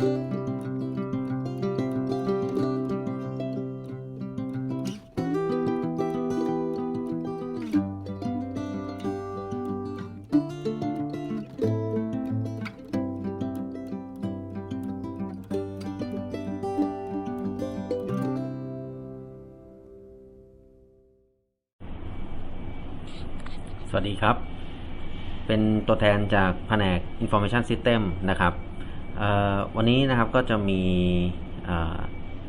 สวัสดีครับ เป็นตัวแทนจากแผนก Information System นะครับ วันนี้นะครับก็จะมี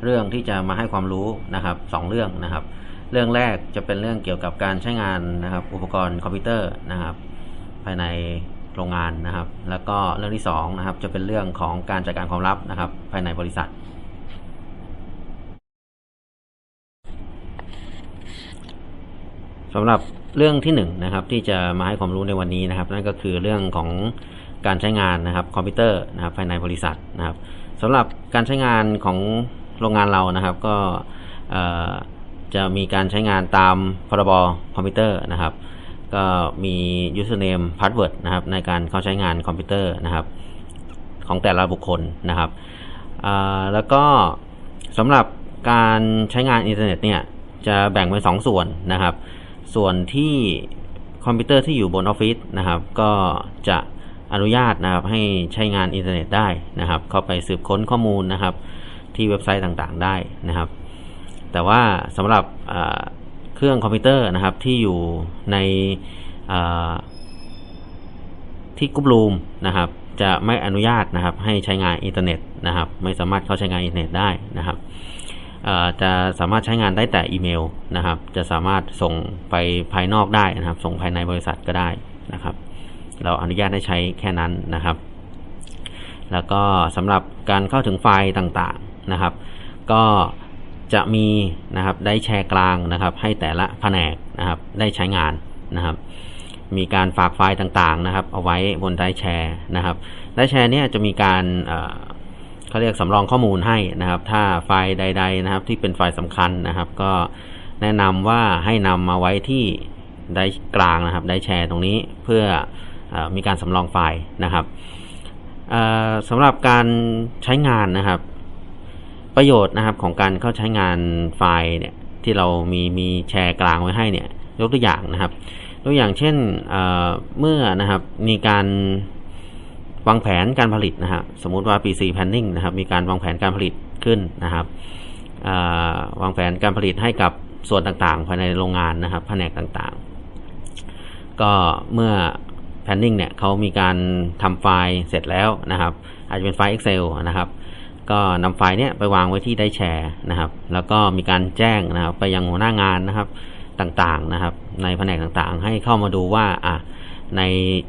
เรื่องที่จะมาให้ความรู้นะครับสองเรื่องนะครับ เรื่องแรกจะเป็นเรื่องเกี่ยวกับการใช้งานนะครับ อุปกรณ์คอมพิวเตอร์นะครับ ภายในโรงงานนะครับ แล้วก็เรื่องที่สองนะครับจะเป็นเรื่องของการจัดการความลับนะครับ ภายในบริษัทสำหรับเรื่องที่หนึ่งนะครับที่จะมาให้ความรู้ในวันนี้นะครับ นั่นก็คือเรื่องของ การใช้งานนะครับคอมพิวเตอร์นะครับภายในบริษัทนะครับสำหรับการใช้งานของโรงงานเรานะครับ ก็จะมีการใช้งานตามพรบคอมพิวเตอร์นะครับ ก็มี username password นะครับ ในการเข้าใช้งานคอมพิวเตอร์นะครับ ของแต่ละบุคคลนะครับแล้วก็สำหรับการใช้งานอินเทอร์เน็ตเนี่ยจะแบ่งเป็นสองส่วนนะครับ ส่วนที่คอมพิวเตอร์ที่อยู่บนออฟฟิศนะครับ ก็จะ อนุญาตนะครับให้ใช้งานอินเทอร์เน็ตได้นะครับ เข้าไปสืบค้นข้อมูลนะครับ ที่เว็บไซต์ต่างๆได้นะครับ แต่ว่าสำหรับเครื่องคอมพิวเตอร์นะครับที่อยู่ในที่กรุ๊ปรูมนะครับ จะไม่อนุญาตนะครับ ให้ใช้งานอินเทอร์เน็ตนะครับ ไม่สามารถเข้าใช้งานอินเทอร์เน็ตได้นะครับจะสามารถใช้งานได้แต่อีเมลนะครับ จะสามารถส่งไปภายนอกได้นะครับ ส่งภายในบริษัทก็ได้นะครับ เราอนุญาตให้ใช้แค่นั้นนะครับ แล้วก็สำหรับการเข้าถึงไฟล์ต่างๆนะครับ ก็จะมีนะครับได้แชร์กลางนะครับให้แต่ละแผนกนะครับได้ใช้งานนะครับ มีการฝากไฟล์ต่างๆนะครับ เอาไว้บนไดร์แชร์นะครับไดร์แชร์เนี่ยจะมีการเขาเรียกสำรองข้อมูลให้นะครับ ถ้าไฟล์ใด ๆนะครับ ที่เป็นไฟล์สำคัญนะครับ ก็แนะนำว่าให้นำมาไว้ที่ไดร์กลางนะครับไดร์แชร์ตรงนี้เพื่อ มีการสำรองไฟล์นะครับสำหรับการใช้งานนะครับ ประโยชน์นะครับของการเข้าใช้งานไฟล์เนี่ยที่เรามีมีแชร์กลางไว้ให้เนี่ยยกตัวอย่างนะครับตัวอย่างเช่นเเมื่อนะครับมีการวางแผนการผลิตนะฮะสมมุติว่า PC Planning นะครับ มีการวางแผนการผลิตขึ้นนะครับวางแผนการผลิตให้กับส่วนต่างๆ ภายในโรงงานนะครับแผนกต่างๆ ก็เมื่อ Planning เนี่ยเขามีการทำไฟล์เสร็จแล้วนะครับ อาจจะเป็นไฟล์ Excel นะครับ ก็นำไฟล์เนี้ยไปวางไว้ที่ได้แชร์นะครับ แล้วก็มีการแจ้งนะครับไปยังหัวหน้างานนะครับต่างๆนะครับ ในแผนกต่างๆ ให้เข้ามาดูว่าอะใน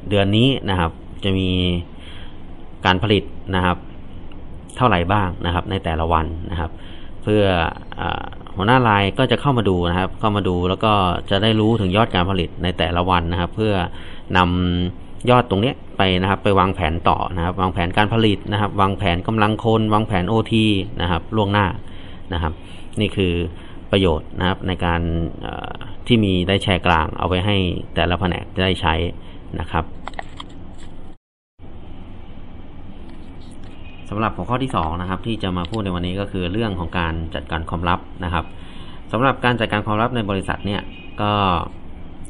เดือนนี้นะครับ จะมีการผลิตนะครับ เท่าไหร่บ้างนะครับ ในแต่ละวันนะครับ เพื่ออ หัวหน้ารายก็จะเข้ามาดูนะครับ เข้ามาดูแล้วก็จะได้รู้ถึงยอดการผลิตในแต่ละวันนะครับ เพื่อนำยอดตรงนี้ไปนะครับ ไปวางแผนต่อนะครับ วางแผนการผลิตนะครับ วางแผนกำลังคน วางแผน OT นะครับล่วงหน้านะครับ นี่คือประโยชน์นะครับในการที่มีได้แชร์กลางเอาไว้ให้แต่ละแผนกได้ใช้นะครับ สำหรับหัวข้อที่2นะครับที่จะมาพูดในวันนี้ก็คือเรื่องของการจัดการความลับนะครับสำหรับการจัดการความลับในบริษัทเนี่ยก็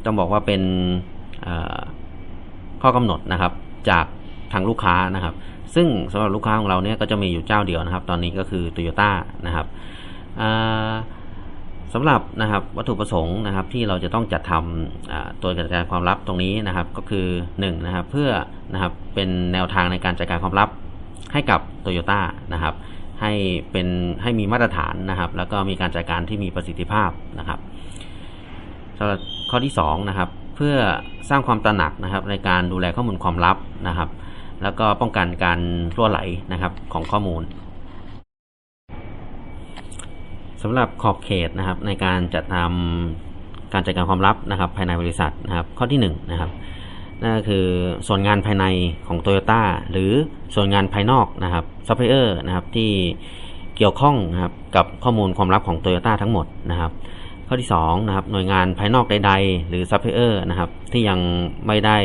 ต้องบอกว่าเป็นข้อกำหนดนะครับจากทางลูกค้านะครับ ซึ่งสำหรับลูกค้าของเราเนี่ยก็จะมีอยู่เจ้าเดียวนะครับ ตอนนี้ก็คือ Toyota นะครับสำหรับนะครับวัตถุประสงค์นะครับที่เราจะต้องจัดทำตัวจัดการความลับตรงนี้นะครับก็คือ1นะครับเพื่อนะครับเป็นแนวทางในการจัดการความลับ ให้กับ Toyota นะครับให้เป็นให้มีมาตรฐานนะครับ แล้วก็มีการจัดการที่มีประสิทธิภาพนะครับสำหรับข้อที่2นะครับเพื่อสร้างความตระหนักนะครับ ในการดูแลข้อมูลความลับนะครับ แล้วก็ป้องกันการรั่วไหลนะครับของข้อมูลสำหรับขอบเขตนะครับในการจัดทำการจัดการความลับนะครับ ภายในบริษัทนะครับ ข้อที่1นะครับ นั่นก็คือส่วนงานภายในของ Toyota หรือส่วนงานภายนอกนะครับซัพพลายเออร์นะครับที่เกี่ยวข้องนะครับกับข้อมูลความลับของ Toyota ทั้งหมดนะครับ ข้อที่2นะครับหน่วยงานภายนอกใด ๆ หรือซัพพลายเออร์นะครับที่ยังไม่ได้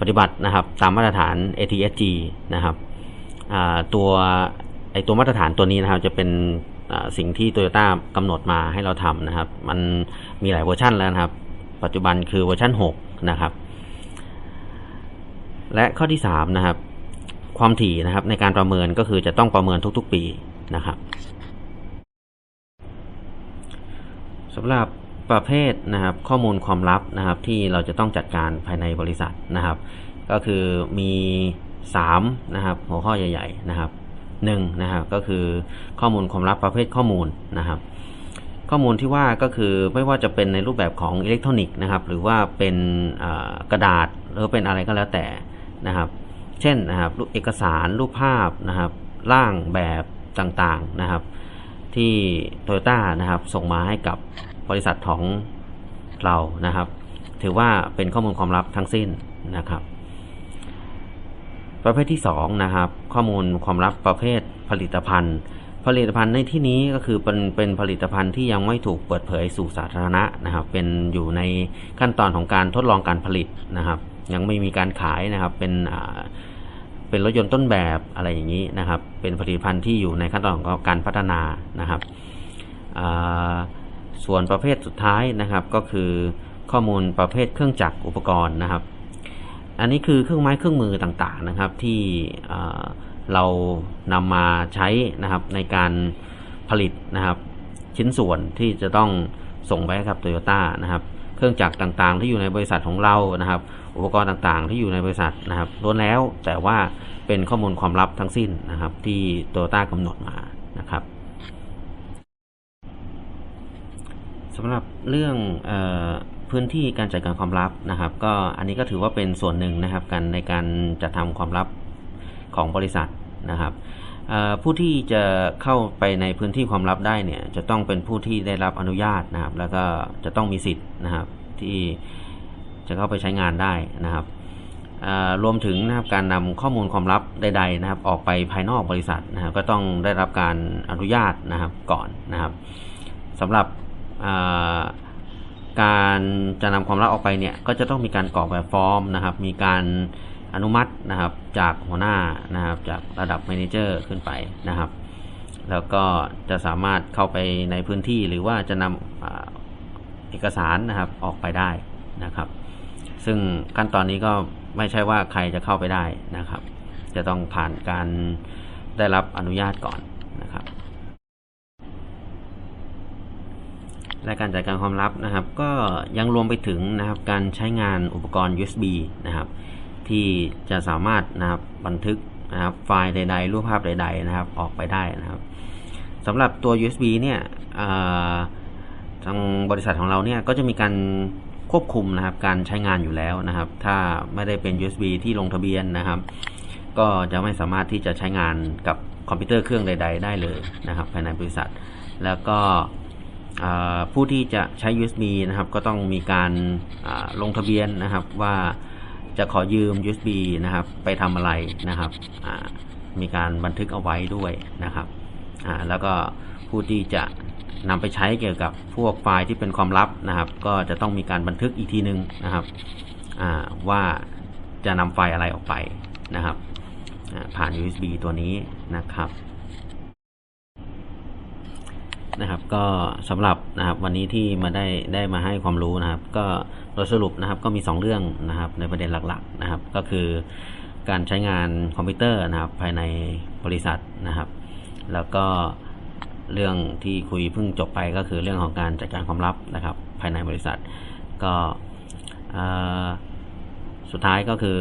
ปฏิบัตินะครับตามมาตรฐาน ATSG นะครับตัวไอตัวมาตรฐานตัวนี้นะครับจะเป็นสิ่งที่โตโยต้ากำหนดมาให้เราทำนะครับ มันมีหลายเวอร์ชันแล้วนะครับ ปัจจุบันคือเวอร์ชัน6 นะครับ และข้อที่3นะครับ ความถี่นะครับในการประเมินก็คือจะต้องประเมินทุกๆปีนะครับสำหรับประเภทนะครับข้อมูลความลับนะครับที่เราจะต้องจัดการภายในบริษัทนะครับ ก็คือมี3นะครับหัวข้อใหญ่ ๆ นะครับ1นะครับก็คือข้อมูลความลับประเภทข้อมูลนะครับ ข้อมูลที่ว่าก็คือไม่ว่าจะเป็นในรูปแบบของอิเล็กทรอนิกส์นะครับ หรือว่าเป็นกระดาษหรือเป็นอะไรก็แล้วแต่นะครับ เช่นนะครับรูปเอกสารรูปภาพนะครับ ร่างแบบต่างๆนะครับ ที่โตโยต้านะครับ ส่งมาให้กับบริษัทของเรานะครับ ถือว่าเป็นข้อมูลความลับทั้งสิ้นนะครับ ประเภทที่2นะครับ ข้อมูลความลับประเภทผลิตภัณฑ์ ผลิตภัณฑ์ในที่นี้ก็คือเป็นเป็นผลิตภัณฑ์ที่ยังไม่ถูกเปิดเผยสู่สาธารณะนะครับ เป็นอยู่ในขั้นตอนของการทดลองการผลิตนะครับ ยังไม่มีการขายนะครับ เป็นอ่าเป็นรถยนต์ต้นแบบอะไรอย่างนี้นะครับ เป็นผลิตภัณฑ์ที่อยู่ในขั้นตอนของการพัฒนานะครับส่วนประเภทสุดท้ายนะครับ ก็คือข้อมูลประเภทเครื่องจักรอุปกรณ์นะครับ อันนี้คือเครื่องไม้เครื่องมือต่างๆนะครับที่ เรานำมาใช้นะครับในการผลิตนะครับชิ้นส่วนที่จะต้องส่งไปให้กับโตโยต้านะครับ เครื่องจักรต่างๆ ที่อยู่ในบริษัทของเรานะครับ อุปกรณ์ต่างๆ ที่อยู่ในบริษัทนะครับล้วนแล้วแต่ว่าเป็นข้อมูลความลับทั้งสิ้นนะครับ ที่โตโยต้ากำหนดมานะครับสำหรับเรื่องออพื้นที่การจัดการความลับนะครับ ก็อันนี้ก็ถือว่าเป็นส่วนหนึ่งนะครับกันในการจัดทำความลับ ของบริษัทนะครับผู้ที่จะเข้าไปในพื้นที่ความลับได้เนี่ยจะต้องเป็นผู้ที่ได้รับอนุญาตนะครับ แล้วก็จะต้องมีสิทธิ์นะครับที่จะเข้าไปใช้งานได้นะครับรวมถึงนะครับการนำข้อมูลความลับใดๆนะครับ ออกไปภายนอกบริษัทนะครับ ก็ต้องได้รับการอนุญาตนะครับก่อนนะครับสำหรับการจะนำความลับออกไปเนี่ยก็จะต้องมีการกรอกแบบฟอร์มนะครับ มีการ อนุมัตินะครับจากหัวหน้านะครับจากระดับ m ม n เจอร์ขึ้นไปนะครับ แล้วก็จะสามารถเข้าไปในพื้นที่หรือว่าจะนำอ่าเอกสารนะครับออกไปได้นะครับ ซึ่งขั้นตอนนี้ก็ไม่ใช่ว่าใครจะเข้าไปได้นะครับ จะต้องผ่านการได้รับอนุญาตก่อนนะครับ และการจัดการความลับนะครับ ก็ยังรวมไปถึงนะครับการใช้งานอุปกรณ์ USB นะครับ ที่จะสามารถนะครับบันทึกนะครับไฟล์ใด ๆ รูปภาพใด ๆ นะครับออกไปได้นะครับสำหรับตัว USB เนี่ยทางบริษัทของเราเนี่ยก็จะมีการควบคุมนะครับการใช้งานอยู่แล้วนะครับ ถ้าไม่ได้เป็น USB ที่ลงทะเบียนนะครับ ก็จะไม่สามารถที่จะใช้งานกับคอมพิวเตอร์เครื่องใด ๆ ได้เลยนะครับ ภายในบริษัท แล้วก็ผู้ที่จะใช้ USB นะครับ ก็ต้องมีการาลงทะเบียนนะครับว่า จะขอยืม USB นะครับ ไปทำอะไรนะครับ มีการบันทึกเอาไว้ด้วยนะครับแล้วก็ผู้ที่จะนำไปใช้เกี่ยวกับพวกไฟล์ที่เป็นความลับนะครับ ก็จะต้องมีการบันทึกอีกทีหนึ่งนะครับว่าจะนำไฟล์อะไรออกไปนะครับผ่าน USB ตัวนี้นะครับ นะครับ ก็สำหรับนะครับวันนี้ที่มาได้ได้มาให้ความรู้นะครับ ก็โดยสรุปนะครับก็มี 2 เรื่องนะครับในประเด็นหลักๆนะครับ ก็คือการใช้งานคอมพิวเตอร์นะครับ ภายในบริษัทนะครับ แล้วก็เรื่องที่คุยเพิ่งจบไปก็คือเรื่องของการจัดการความลับนะครับ ภายในบริษัท ก็สุดท้ายก็คือ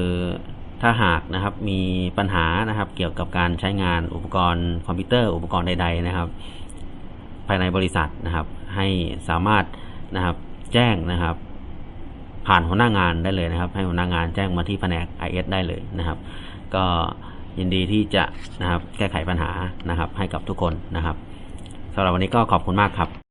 ถ้าหากนะครับมีปัญหานะครับเกี่ยวกับการใช้งานอุปกรณ์คอมพิวเตอร์อุปกรณ์ใด ๆนะครับ ภายในบริษัทนะครับ ให้สามารถนะครับแจ้งนะครับ ผ่านหัวหน้างานได้เลยนะครับ ให้หัวหน้างานแจ้งมาที่แผนก IS ได้เลยนะครับ ก็ยินดีที่จะนะครับแก้ไขปัญหานะครับ ให้กับทุกคนนะครับสำหรับวันนี้ก็ขอบคุณมากครับ